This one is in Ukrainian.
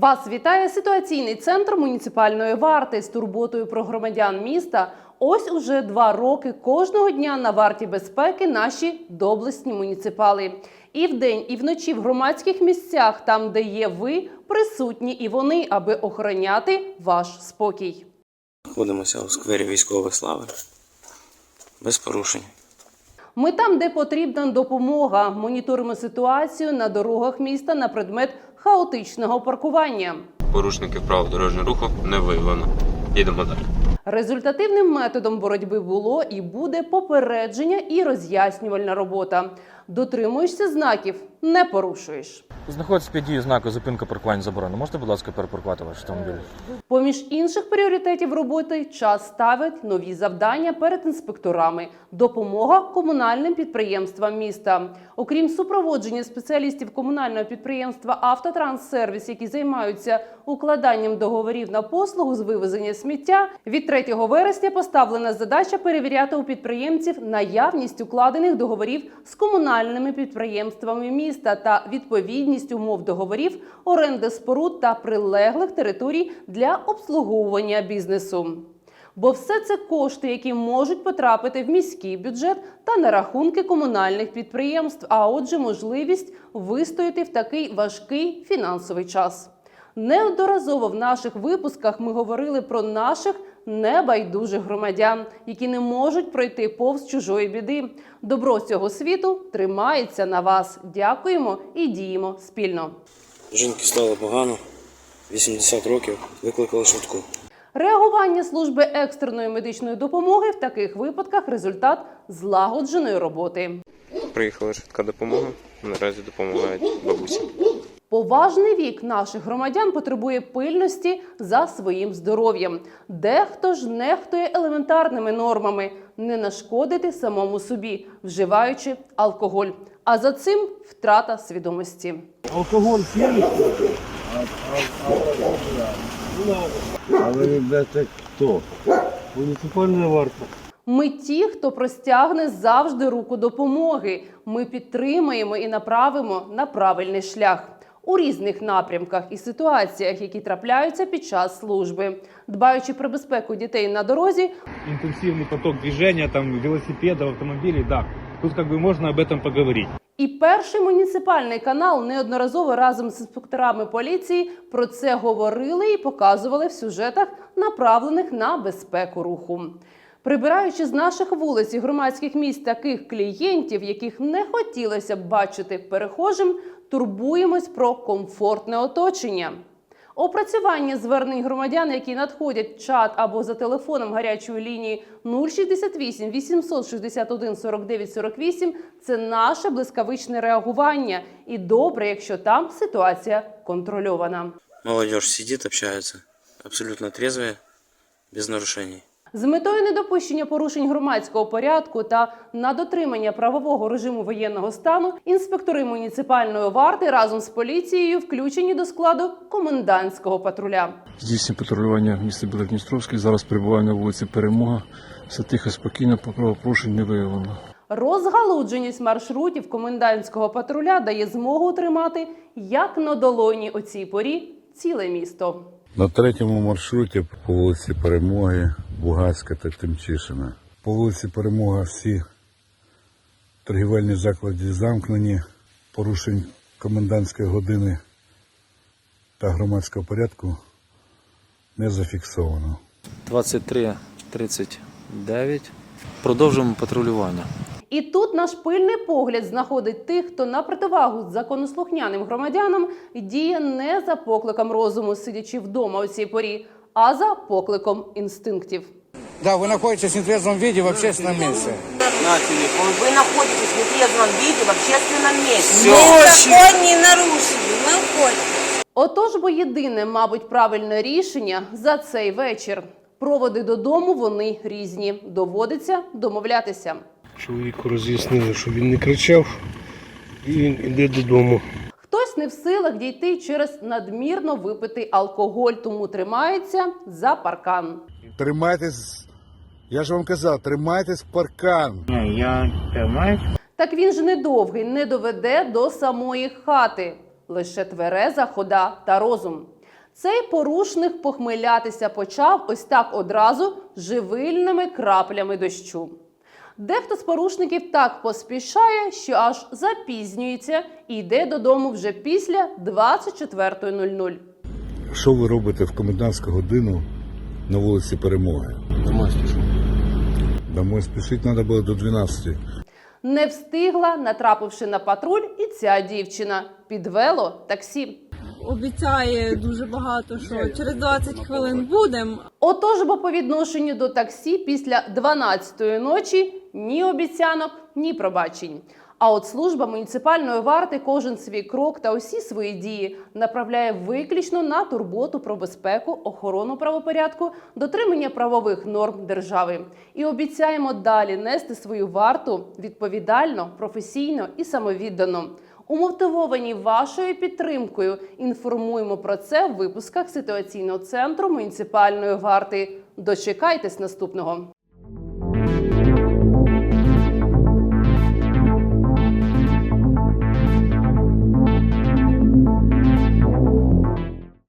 Вас вітає ситуаційний центр муніципальної варти з турботою про громадян міста. Ось уже два роки кожного дня на варті безпеки наші доблесні муніципали. І вдень, і вночі в громадських місцях, там, де є ви, присутні і вони, аби охороняти ваш спокій. Знаходимося у сквері військової слави. Без порушень. Ми там, де потрібна допомога, моніторимо ситуацію на дорогах міста на предмет хаотичного паркування. Порушників прав дорожнього руху не виявлено. Їдемо далі. Результативним методом боротьби було і буде попередження і роз'яснювальна робота. Дотримуєшся знаків, не порушуєш. Знаходиться під дією знаку зупинка паркування заборонено. Можете, будь ласка, перепаркувати ваш автомобіль? Поміж інших пріоритетів роботи час ставить нові завдання перед інспекторами, допомога комунальним підприємствам міста. Окрім супроводження спеціалістів комунального підприємства Автотранссервіс, які займаються укладанням договорів на послугу з вивезення сміття, від 3 вересня поставлена задача перевіряти у підприємців наявність укладених договорів з комунальними підприємствами міста та відповідність умов договорів оренди споруд та прилеглих територій для обслуговування бізнесу. Бо все це кошти, які можуть потрапити в міський бюджет та на рахунки комунальних підприємств, а отже, можливість вистояти в такий важкий фінансовий час. Неодноразово в наших випусках ми говорили про наших небайдужих громадян, які не можуть пройти повз чужої біди. Добро цього світу тримається на вас. Дякуємо і діємо спільно. Жінки стало погано. 80 років. Викликали швидку. Реагування служби екстреної медичної допомоги в таких випадках результат злагодженої роботи. Приїхала швидка допомога. Наразі допомагають бабусі. Поважний вік наших громадян потребує пильності за своїм здоров'ям. Дехто ж нехтує елементарними нормами не нашкодити самому собі, вживаючи алкоголь. А за цим втрата свідомості. Алкоголь п'єш? А ви ребята хто? Муніципальна варта. Ми ті, хто простягне завжди руку допомоги. Ми підтримаємо і направимо на правильний шлях у різних напрямках і ситуаціях, які трапляються під час служби, дбаючи про безпеку дітей на дорозі, интенсивный поток движения, там, велосипедов, автомобилей, да. Тут как бы можно об этом поговорить. І перший муніципальний канал неодноразово разом з інспекторами поліції про це говорили і показували в сюжетах, направлених на безпеку руху. Прибираючи з наших вулиць і громадських місць таких клієнтів, яких не хотілося б бачити перехожим, турбуємось про комфортне оточення. Опрацювання звернень громадян, які надходять в чат або за телефоном гарячої лінії 068 861 49 48 – це наше блискавичне реагування. І добре, якщо там ситуація контрольована. Молодежь сидит, общается. Абсолютно трезвые, без нарушений. З метою недопущення порушень громадського порядку та на дотримання правового режиму воєнного стану інспектори муніципальної варти разом з поліцією включені до складу комендантського патруля. Здійснює патрулювання в місті Білокністровський. Зараз перебуваю на вулиці Перемога. Все тихо, спокійно, правопорушень не виявлено. Розгалудженість маршрутів комендантського патруля дає змогу тримати як на долоні у цій порі ціле місто. На третьому маршруті по вулиці Перемоги, Бугацька та Тимчишина. По вулиці Перемога всі торгівельні заклади замкнені, порушень комендантської години та громадського порядку не зафіксовано. 23.39. Продовжуємо патрулювання. І тут наш пильний погляд знаходить тих, хто на противагу законослухняним громадянам діє не за покликом розуму, сидячи вдома у цій порі, а за покликом інстинктів. Да, вы находитесь в нетрезвом виде в общественном месте. Вы находитесь в нетрезвом виде в общественном месте. Мы закон не нарушили, мы уходим. Отож, бо єдине, мабуть, правильне рішення за цей вечір. Проводи додому вони різні. Доводиться домовлятися. Чоловіку роз'яснили, що він не кричав, і він іде додому. Не в силах дійти через надмірно випитий алкоголь, тому тримається за паркан. Тримайтесь, я ж вам казав, тримайтесь паркан. Так він ж недовгий, не доведе до самої хати. Лише твереза хода та розум. Цей порушник похмилятися почав ось так одразу живильними краплями дощу. Дехто з порушників так поспішає, що аж запізнюється і йде додому вже після 24.00. Що ви робите в комендантську годину на вулиці Перемоги? Домой спішу. Домой спішити треба було до 12. Не встигла, натрапивши на патруль, і ця дівчина підвело таксі. обіцяє дуже багато, що через 20 хвилин будемо. Отож, бо по відношенню до таксі після 12-ї ночі ні обіцянок, ні пробачень. А от служба муніципальної варти кожен свій крок та усі свої дії направляє виключно на турботу про безпеку, охорону правопорядку, дотримання правових норм держави. І обіцяємо далі нести свою варту відповідально, професійно і самовіддано. Умотивовані вашою підтримкою інформуємо про це в випусках ситуаційного центру муніципальної варти. Дочекайтесь наступного.